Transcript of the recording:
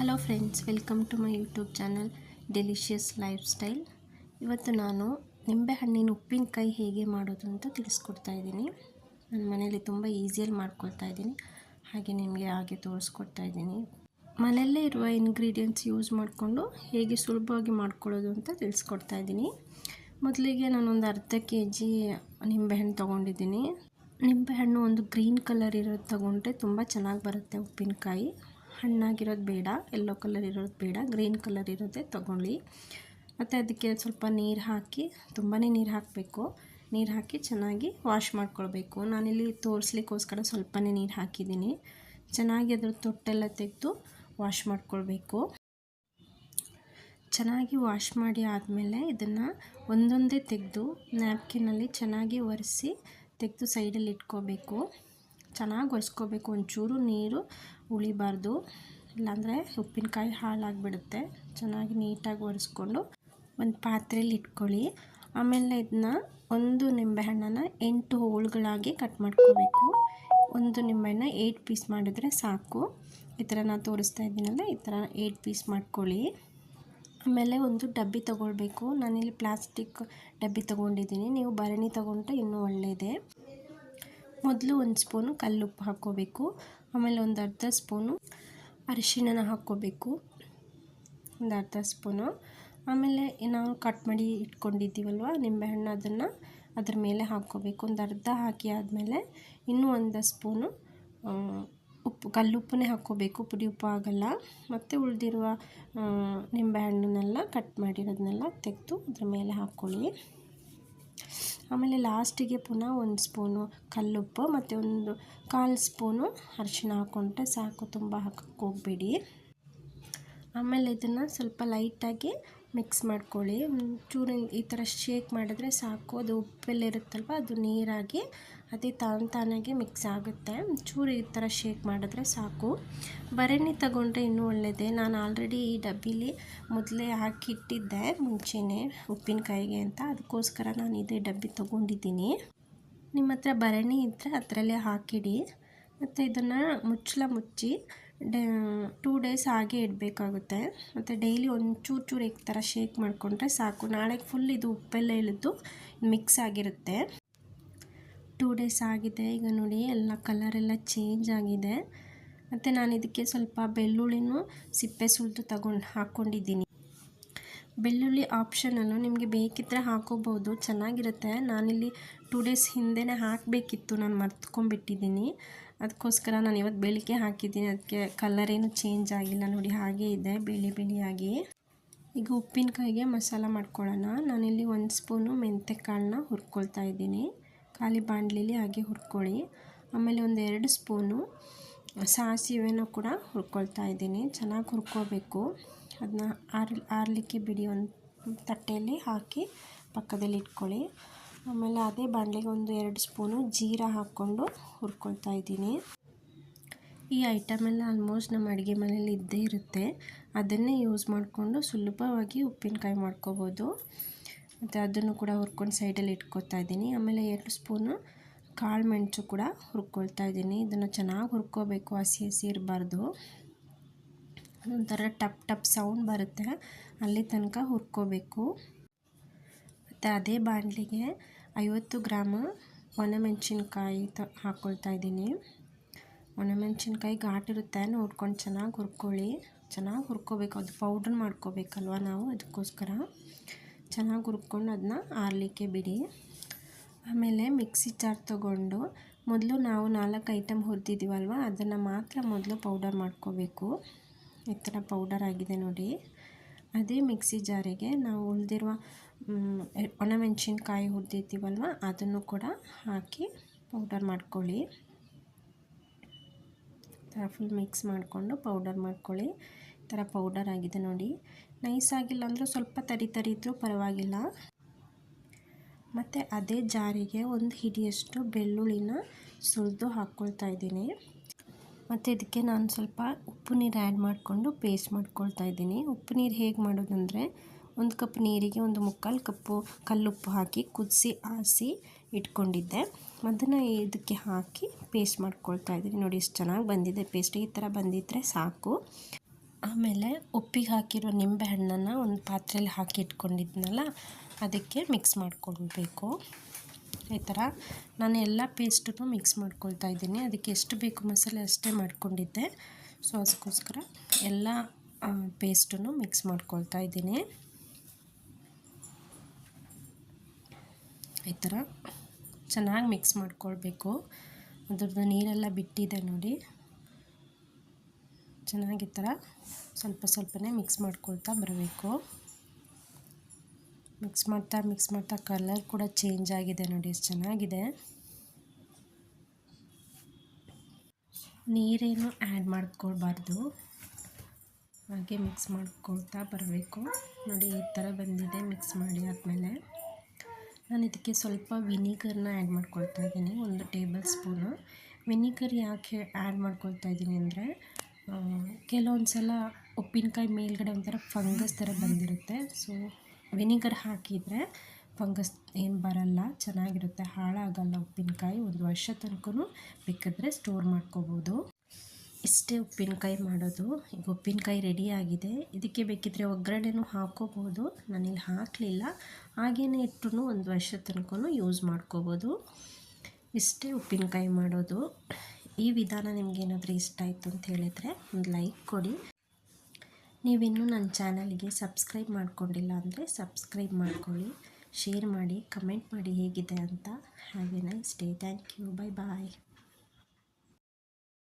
Hello friends welcome to my YouTube channel delicious lifestyle ಇವತ್ತು ನಾನು ನಿಂಬೆಹಣ್ಣಿನ ಉಪ್ಪಿನಕಾಯಿ ಹೇಗೆ ಮಾಡೋದು ಅಂತ ತಿಳಿಸ್ಕೊಡ್ತಾ ಇದ್ದೀನಿ. ನನ್ನ ಮನೇಲಿ ತುಂಬ ಈಸಿಯಲ್ಲಿ ಮಾಡ್ಕೊಳ್ತಾ ಇದ್ದೀನಿ. ಹಾಗೆ ನಿಮಗೆ ಹಾಗೆ ತೋರಿಸ್ಕೊಡ್ತಾ ಇದ್ದೀನಿ. ಮನೆಯಲ್ಲೇ ಇರುವ ಇಂಗ್ರೀಡಿಯೆಂಟ್ಸ್ ಯೂಸ್ ಮಾಡಿಕೊಂಡು ಹೇಗೆ ಸುಲಭವಾಗಿ ಮಾಡ್ಕೊಳ್ಳೋದು ಅಂತ ತಿಳಿಸ್ಕೊಡ್ತಾ ಇದ್ದೀನಿ. ಮೊದಲಿಗೆ ನಾನೊಂದು ಅರ್ಧ ಕೆ ಜಿ ನಿಂಬೆಹಣ್ಣು ತೊಗೊಂಡಿದ್ದೀನಿ. ನಿಂಬೆಹಣ್ಣು ಒಂದು ಗ್ರೀನ್ ಕಲರ್ ಇರೋದು ತೊಗೊಂಡ್ರೆ ತುಂಬ ಚೆನ್ನಾಗಿ ಬರುತ್ತೆ ಉಪ್ಪಿನಕಾಯಿ. ಹಣ್ಣಾಗಿರೋದು ಬೇಡ ಎಲ್ಲೋ ಕಲರ್ ಇರೋದು ಬೇಡ ಗ್ರೀನ್ ಕಲರ್ ಇರೋದೇ ತೊಗೊಳ್ಳಿ. ಮತ್ತು ಅದಕ್ಕೆ ಸ್ವಲ್ಪ ನೀರು ಹಾಕಿ ತುಂಬಾ ನೀರು ಹಾಕಬೇಕು. ನೀರು ಹಾಕಿ ಚೆನ್ನಾಗಿ ವಾಶ್ ಮಾಡ್ಕೊಳ್ಬೇಕು. ನಾನಿಲ್ಲಿ ತೋರಿಸ್ಲಿಕ್ಕೋಸ್ಕರ ಸ್ವಲ್ಪನೇ ನೀರು ಹಾಕಿದ್ದೀನಿ. ಚೆನ್ನಾಗಿ ಅದ್ರ ತೊಟ್ಟೆಲ್ಲ ತೆಗೆದು ವಾಶ್ ಮಾಡ್ಕೊಳ್ಬೇಕು. ಚೆನ್ನಾಗಿ ವಾಶ್ ಮಾಡಿ ಆದಮೇಲೆ ಇದನ್ನು ಒಂದೊಂದೇ ತೆಗೆದು ನ್ಯಾಪ್ಕಿನಲ್ಲಿ ಚೆನ್ನಾಗಿ ಒರೆಸಿ ತೆಗೆದು ಸೈಡಲ್ಲಿ ಇಟ್ಕೋಬೇಕು. ಚೆನ್ನಾಗಿ ಒರೆಸ್ಕೋಬೇಕು. ಒಂಚೂರು ನೀರು ಉಳಿಬಾರ್ದು ಇಲ್ಲಾಂದರೆ ಉಪ್ಪಿನಕಾಯಿ ಹಾಳಾಗಿಬಿಡುತ್ತೆ. ಚೆನ್ನಾಗಿ ನೀಟಾಗಿ ಒರೆಸ್ಕೊಂಡು ಒಂದು ಪಾತ್ರೆಯಲ್ಲಿ ಇಟ್ಕೊಳ್ಳಿ. ಆಮೇಲೆ ಇದನ್ನ ಒಂದು ನಿಂಬೆಹಣ್ಣನ್ನು ಎಂಟು ಹೋಳುಗಳಾಗಿ ಕಟ್ ಮಾಡ್ಕೋಬೇಕು. ಒಂದು ನಿಂಬೆಹಣ್ಣ ಏಯ್ಟ್ ಪೀಸ್ ಮಾಡಿದ್ರೆ ಸಾಕು. ಈ ಥರ ನಾನು ತೋರಿಸ್ತಾ ಇದ್ದೀನಲ್ಲ ಈ ಥರ ಏಯ್ಟ್ ಪೀಸ್ ಮಾಡ್ಕೊಳ್ಳಿ. ಆಮೇಲೆ ಒಂದು ಡಬ್ಬಿ ತೊಗೊಳ್ಬೇಕು. ನಾನಿಲ್ಲಿ ಪ್ಲಾಸ್ಟಿಕ್ ಡಬ್ಬಿ ತೊಗೊಂಡಿದ್ದೀನಿ. ನೀವು ಭರಣಿ ತೊಗೊಂಡ್ರೆ ಇನ್ನೂ ಒಳ್ಳೆಯದೇ ಮೊದಲು ಒಂದು ಸ್ಪೂನು ಕಲ್ಲುಪ್ಪು ಹಾಕ್ಕೋಬೇಕು. ಆಮೇಲೆ ಒಂದು ಅರ್ಧ ಸ್ಪೂನು ಅರಿಶಿಣನ ಹಾಕ್ಕೋಬೇಕು. ಒಂದು ಅರ್ಧ ಸ್ಪೂನು. ಆಮೇಲೆ ನಾವು ಕಟ್ ಮಾಡಿ ಇಟ್ಕೊಂಡಿದ್ದೀವಲ್ವ, ನಿಂಬೆಹಣ್ಣು ಅದನ್ನು ಅದ್ರ ಮೇಲೆ ಹಾಕ್ಕೋಬೇಕು. ಒಂದು ಅರ್ಧ ಹಾಕಿ ಆದಮೇಲೆ ಇನ್ನೂ ಒಂದು ಸ್ಪೂನು ಉಪ್ಪು ಕಲ್ಲುಪ್ಪನ್ನೇ ಹಾಕ್ಕೋಬೇಕು. ಪುಡಿ ಉಪ್ಪು ಆಗಲ್ಲ. ಮತ್ತು ಉಳಿದಿರುವ ನಿಂಬೆಹಣ್ಣನ್ನೆಲ್ಲ ಕಟ್ ಮಾಡಿರೋದನ್ನೆಲ್ಲ ತೆಗೆದು ಅದ್ರ ಮೇಲೆ ಹಾಕ್ಕೊಳ್ಳಿ. ಆಮೇಲೆ ಲಾಸ್ಟಿಗೆ ಪುನಃ ಒಂದು ಸ್ಪೂನು ಕಲ್ಲುಪ್ಪು ಮತ್ತು ಒಂದು ಕಾಲು ಸ್ಪೂನು ಅರಿಶಿಣ ಹಾಕ್ಕೊಂಡ್ರೆ ಸಾಕು, ತುಂಬ ಹಾಕೋಕ್ಕೆ ಹೋಗಬೇಡಿ. ಆಮೇಲೆ ಇದನ್ನು ಸ್ವಲ್ಪ ಲೈಟಾಗಿ ಮಿಕ್ಸ್ ಮಾಡ್ಕೊಳ್ಳಿ. ಚೂರು ಈ ಥರ ಶೇಕ್ ಮಾಡಿದ್ರೆ ಸಾಕು. ಅದು ಉಪ್ಪೆಲ್ಲ ಇರುತ್ತಲ್ವ ಅದು ನೀರಾಗಿ, ಅದೇ ತಾನು ತಾನಾಗೆ ಮಿಕ್ಸ್ ಆಗುತ್ತೆ. ಚೂರು ಈ ಥರ ಶೇಕ್ ಮಾಡಿದ್ರೆ ಸಾಕು. ಭರಣಿ ತಗೊಂಡ್ರೆ ಇನ್ನೂ ಒಳ್ಳೆಯದೇ ನಾನು ಆಲ್ರೆಡಿ ಈ ಡಬ್ಬಿಲಿ ಮೊದಲೇ ಹಾಕಿಟ್ಟಿದ್ದೆ, ಮುಂಚೆನೇ ಉಪ್ಪಿನಕಾಯಿಗೆ ಅಂತ. ಅದಕ್ಕೋಸ್ಕರ ನಾನು ಇದೇ ಡಬ್ಬಿ ತೊಗೊಂಡಿದ್ದೀನಿ. ನಿಮ್ಮ ಹತ್ರ ಭರಣಿ ಇದ್ದರೆ ಅದರಲ್ಲೇ ಹಾಕಿಡಿ. ಮತ್ತು ಇದನ್ನು ಮುಚ್ಚಳ ಮುಚ್ಚಿ ಡೇ ಟೂ ಡೇಸ್ ಹಾಗೆ ಇಡಬೇಕಾಗುತ್ತೆ. ಮತ್ತು ಡೈಲಿ ಒಂದು ಚೂರು ಚೂರು ಈ ಥರ ಶೇಕ್ ಮಾಡಿಕೊಂಡ್ರೆ ಸಾಕು. ನಾಳೆಗೆ ಫುಲ್ ಇದು ಉಪ್ಪೆಲ್ಲ ಇಳಿದು ಮಿಕ್ಸ್ ಆಗಿರುತ್ತೆ. ಟೂ ಡೇಸ್ ಆಗಿದೆ. ಈಗ ನೋಡಿ ಎಲ್ಲ ಕಲರೆಲ್ಲ ಚೇಂಜ್ ಆಗಿದೆ. ಮತ್ತು ನಾನು ಇದಕ್ಕೆ ಸ್ವಲ್ಪ ಬೆಳ್ಳುಳ್ಳಿನೂ ಸಿಪ್ಪೆ ಸುಲಿದು ತಗೊಂಡು ಹಾಕ್ಕೊಂಡಿದ್ದೀನಿ ಬೆಳ್ಳುಳ್ಳಿ ಆಪ್ಷನನ್ನು ನಿಮಗೆ ಬೇಕಿದ್ದರೆ ಹಾಕೋಬೋದು. ಚೆನ್ನಾಗಿರುತ್ತೆ. ನಾನಿಲ್ಲಿ ಟೂ ಡೇಸ್ ಹಿಂದೆನೇ ಹಾಕಬೇಕಿತ್ತು. ನಾನು ಮರ್ತ್ಕೊಂಡ್ಬಿಟ್ಟಿದ್ದೀನಿ. ಅದಕ್ಕೋಸ್ಕರ ನಾನು ಇವತ್ತು ಬೆಳಿಗ್ಗೆ ಹಾಕಿದ್ದೀನಿ. ಅದಕ್ಕೆ ಕಲರ್ ಏನು ಚೇಂಜ್ ಆಗಿಲ್ಲ. ನೋಡಿ ಹಾಗೇ ಇದೆ. ಬಿಳಿ ಬಿಳಿಯಾಗಿ ಈಗ ಉಪ್ಪಿನಕಾಯಿಗೆ ಮಸಾಲ ಮಾಡ್ಕೊಳ್ಳೋಣ. ನಾನಿಲ್ಲಿ ಒಂದು ಸ್ಪೂನು ಮೆಂತ್ಯ ಕಾಳನ್ನ ಹುರ್ಕೊಳ್ತಾ ಇದ್ದೀನಿ. ಖಾಲಿ ಬಾಂಡ್ಲಿಲಿ ಹಾಗೆ ಹುರ್ಕೊಳ್ಳಿ. ಆಮೇಲೆ ಒಂದು ಎರಡು ಸ್ಪೂನು ಸಾಸಿವೆನೂ ಕೂಡ ಹುರ್ಕೊಳ್ತಾ ಇದ್ದೀನಿ. ಚೆನ್ನಾಗಿ ಹುರ್ಕೋಬೇಕು. ಅದನ್ನ ಆರ್, ಆರಲಿಕ್ಕೆ ಬಿಡಿ ಒಂದು ತಟ್ಟೆಯಲ್ಲಿ ಹಾಕಿ ಪಕ್ಕದಲ್ಲಿ ಇಟ್ಕೊಳ್ಳಿ. ಆಮೇಲೆ ಅದೇ ಬಾಣಲೆಗೆ ಒಂದು ಎರಡು ಸ್ಪೂನು ಜೀರಾ ಹಾಕ್ಕೊಂಡು ಹುರ್ಕೊಳ್ತಾ ಇದ್ದೀನಿ. ಈ ಐಟಮೆಲ್ಲ ಆಲ್ಮೋಸ್ಟ್ ನಮ್ಮ ಅಡುಗೆ ಮನೇಲಿ ಇದ್ದೇ ಇರುತ್ತೆ. ಅದನ್ನೇ ಯೂಸ್ ಮಾಡಿಕೊಂಡು ಸುಲಭವಾಗಿ ಉಪ್ಪಿನಕಾಯಿ ಮಾಡ್ಕೋಬೋದು. ಮತ್ತು ಅದನ್ನು ಕೂಡ ಹುರ್ಕೊಂಡು ಸೈಡಲ್ಲಿ ಇಟ್ಕೊತಾ ಇದ್ದೀನಿ. ಆಮೇಲೆ ಎರಡು ಸ್ಪೂನು ಕಾಳು ಮೆಣಸು ಕೂಡ ಹುರ್ಕೊಳ್ತಾ ಇದ್ದೀನಿ. ಇದನ್ನು ಚೆನ್ನಾಗಿ ಹುರ್ಕೋಬೇಕು, ಹಸಿ ಹಸಿ ಇರಬಾರ್ದು. ಒಂಥರ ಟಪ್ ಟಪ್ ಸೌಂಡ್ ಬರುತ್ತೆ. ಅಲ್ಲಿ ತನಕ ಹುರ್ಕೋಬೇಕು. ಮತ್ತು ಅದೇ ಬಾಣಲಿಗೆ ಐವತ್ತು ಗ್ರಾಮ ಒಣಮೆಣ್ಸಿನ್ಕಾಯಿ ತ ಹಾಕ್ಕೊಳ್ತಾ ಇದ್ದೀನಿ. ಒಣಮೆಣ್ಸಿನ್ಕಾಯಿ ಘಾಟಿರುತ್ತೆ ನೋಡ್ಕೊಂಡು ಚೆನ್ನಾಗಿ ಹುರ್ಕೊಳ್ಳಿ. ಚೆನ್ನಾಗಿ ಹುರ್ಕೋಬೇಕು, ಅದು ಪೌಡ್ರ್ ಮಾಡ್ಕೋಬೇಕಲ್ವ ನಾವು ಅದಕ್ಕೋಸ್ಕರ. ಚೆನ್ನಾಗಿ ಹುರ್ಕೊಂಡು ಅದನ್ನ ಆರಲಿಕ್ಕೆ ಬಿಡಿ. ಆಮೇಲೆ ಮಿಕ್ಸಿ ಜಾರ್ ತೊಗೊಂಡು ಮೊದಲು ನಾವು ನಾಲ್ಕು ಐಟಮ್ ಹುರಿದಿದ್ದೀವಲ್ವ ಅದನ್ನು ಮಾತ್ರ ಮೊದಲು ಪೌಡರ್ ಮಾಡ್ಕೋಬೇಕು. ಈ ಥರ ಪೌಡರ್ ಆಗಿದೆ ನೋಡಿ. ಅದೇ ಮಿಕ್ಸಿ ಜಾರಿಗೆ ನಾವು ಉಳಿದಿರುವ ಒಣಮೆಣ್ಸಿನ್ಕಾಯಿ ಹುರಿದಿದ್ದೀವಲ್ವ ಅದನ್ನು ಕೂಡ ಹಾಕಿ ಪೌಡರ್ ಮಾಡ್ಕೊಳ್ಳಿ. ಥರ ಫುಲ್ ಮಿಕ್ಸ್ ಮಾಡಿಕೊಂಡು ಪೌಡರ್ ಮಾಡ್ಕೊಳ್ಳಿ. ಈ ಥರ ಪೌಡರ್ ಆಗಿದೆ ನೋಡಿ. ನೈಸ್ ಆಗಿಲ್ಲ ಅಂದರೂ ಸ್ವಲ್ಪ ತರಿ ತರಿ ಇದ್ದರೂ ಪರವಾಗಿಲ್ಲ. ಮತ್ತು ಅದೇ ಜಾರಿಗೆ ಒಂದು ಹಿಡಿಯಷ್ಟು ಬೆಳ್ಳುಳ್ಳಿನ ಸುರಿದು ಹಾಕ್ಕೊಳ್ತಾ ಇದ್ದೀನಿ. ಮತ್ತು ಇದಕ್ಕೆ ನಾನು ಸ್ವಲ್ಪ ಉಪ್ಪು ನೀರು ಆ್ಯಡ್ ಮಾಡಿಕೊಂಡು ಪೇಸ್ಟ್ ಮಾಡ್ಕೊಳ್ತಾ ಇದ್ದೀನಿ. ಉಪ್ಪು ನೀರು ಹೇಗೆ ಮಾಡೋದಂದರೆ, ಒಂದು ಕಪ್ ನೀರಿಗೆ ಒಂದು ಮುಕ್ಕಾಲು ಕಪ್ಪು ಕಲ್ಲುಪ್ಪು ಹಾಕಿ ಕುದಿಸಿ, ಆರಿಸಿ ಇಟ್ಕೊಂಡಿದ್ದೆ. ಅದನ್ನು ಇದಕ್ಕೆ ಹಾಕಿ ಪೇಸ್ಟ್ ಮಾಡ್ಕೊಳ್ತಾ ಇದ್ದೀನಿ. ನೋಡಿ ಎಷ್ಟು ಚೆನ್ನಾಗಿ ಬಂದಿದೆ. ಪೇಸ್ಟ್ ಈ ಥರ ಬಂದಿದ್ದರೆ ಸಾಕು. ಆಮೇಲೆ ಉಪ್ಪಿಗೆ ಹಾಕಿರೋ ನಿಂಬೆ ಹಣ್ಣನ್ನು ಒಂದು ಪಾತ್ರೆಯಲ್ಲಿ ಹಾಕಿ ಇಟ್ಕೊಂಡಿದ್ನಲ್ಲ, ಅದಕ್ಕೆ ಮಿಕ್ಸ್ ಮಾಡ್ಕೊಳ್ಬೇಕು. ಈ ಥರ ನಾನು ಎಲ್ಲ ಪೇಸ್ಟನ್ನು ಮಿಕ್ಸ್ ಮಾಡ್ಕೊಳ್ತಾ ಇದ್ದೀನಿ. ಅದಕ್ಕೆ ಎಷ್ಟು ಬೇಕು ಮಸಾಲೆ ಅಷ್ಟೇ ಮಾಡ್ಕೊಂಡಿದ್ದೆ. ಸೊ, ಅದಕ್ಕೋಸ್ಕರ ಎಲ್ಲ ಪೇಸ್ಟನ್ನು ಮಿಕ್ಸ್ ಮಾಡ್ಕೊಳ್ತಾ ಇದ್ದೀನಿ. ಈ ಥರ ಚೆನ್ನಾಗಿ ಮಿಕ್ಸ್ ಮಾಡ್ಕೊಳ್ಬೇಕು. ಅದ್ರದ್ದು ನೀರೆಲ್ಲ ಬಿಟ್ಟಿದೆ ನೋಡಿ. ಚೆನ್ನಾಗಿ ಈ ಥರ ಸ್ವಲ್ಪ ಸ್ವಲ್ಪನೇ ಮಿಕ್ಸ್ ಮಾಡ್ಕೊಳ್ತಾ ಬರಬೇಕು. ಮಿಕ್ಸ್ ಮಾಡ್ತಾ ಮಿಕ್ಸ್ ಮಾಡ್ತಾ ಕಲರ್ ಕೂಡ ಚೇಂಜ್ ಆಗಿದೆ ನೋಡಿ, ಎಷ್ಟು ಚೆನ್ನಾಗಿದೆ. ನೀರೇನು ಆ್ಯಡ್ ಮಾಡ್ಕೊಳ್ಬಾರ್ದು. ಹಾಗೆ ಮಿಕ್ಸ್ ಮಾಡ್ಕೊಳ್ತಾ ಬರಬೇಕು. ನೋಡಿ, ಈ ಥರ ಬಂದಿದೆ ಮಿಕ್ಸ್ ಮಾಡಿ ಆದಮೇಲೆ. ನಾನು ಇದಕ್ಕೆ ಸ್ವಲ್ಪ ವಿನಿಗರ್ನ ಆ್ಯಡ್ ಮಾಡ್ಕೊಳ್ತಾ ಇದ್ದೀನಿ, ಒಂದು ಟೇಬಲ್ ಸ್ಪೂನು ವಿನಿಗರ್ ಯಾಕೆ ಆ್ಯಡ್ ಮಾಡ್ಕೊಳ್ತಾ ಇದ್ದೀನಿ ಅಂದರೆ ಕೆಲವೊಂದು ಸಲ ಉಪ್ಪಿನಕಾಯಿ ಮೇಲ್ಗಡೆ ಒಂಥರ ಫಂಗಸ್ ಥರ ಬಂದಿರುತ್ತೆ. ಸೊ ವಿನಿಗರ್ ಹಾಕಿದರೆ ಫಂಗಸ್ ಏನು ಬರಲ್ಲ, ಚೆನ್ನಾಗಿರುತ್ತೆ. ಹಾಳಾಗಲ್ಲ ಉಪ್ಪಿನಕಾಯಿ. ಒಂದು ವರ್ಷ ತನಕ ಬೇಕಿದ್ರೆ ಸ್ಟೋರ್ ಮಾಡ್ಕೋಬೋದು. ಇಷ್ಟೇ ಉಪ್ಪಿನಕಾಯಿ ಮಾಡೋದು. ಈಗ ಉಪ್ಪಿನಕಾಯಿ ರೆಡಿಯಾಗಿದೆ ಇದಕ್ಕೆ ಬೇಕಿದ್ದರೆ ಒಗ್ಗರಣೆನೂ ಹಾಕೋಬೋದು. ನಾನಿಲ್ಲಿ ಹಾಕಲಿಲ್ಲ. ಹಾಗೇನೆ ಇಟ್ಟು ಒಂದು ವರ್ಷ ತನಕ ಯೂಸ್ ಮಾಡ್ಕೋಬೋದು. ಇಷ್ಟೇ ಉಪ್ಪಿನಕಾಯಿ ಮಾಡೋದು. ಈ ವಿಧಾನ ನಿಮಗೇನಾದರೂ ಇಷ್ಟ ಆಯಿತು ಅಂತ ಹೇಳಿದರೆ ಒಂದು ಲೈಕ್ ಕೊಡಿ. ನೀವಿನ್ನೂ ನನ್ನ ಚಾನಲ್ಗೆ ಸಬ್ಸ್ಕ್ರೈಬ್ ಮಾಡ್ಕೊಂಡಿಲ್ಲ ಅಂದರೆ ಸಬ್ಸ್ಕ್ರೈಬ್ ಮಾಡ್ಕೊಳ್ಳಿ, ಶೇರ್ ಮಾಡಿ, ಕಮೆಂಟ್ ಮಾಡಿ ಹೇಗಿದೆ ಅಂತ. ಹಾಗೆ stay thank you, bye bye.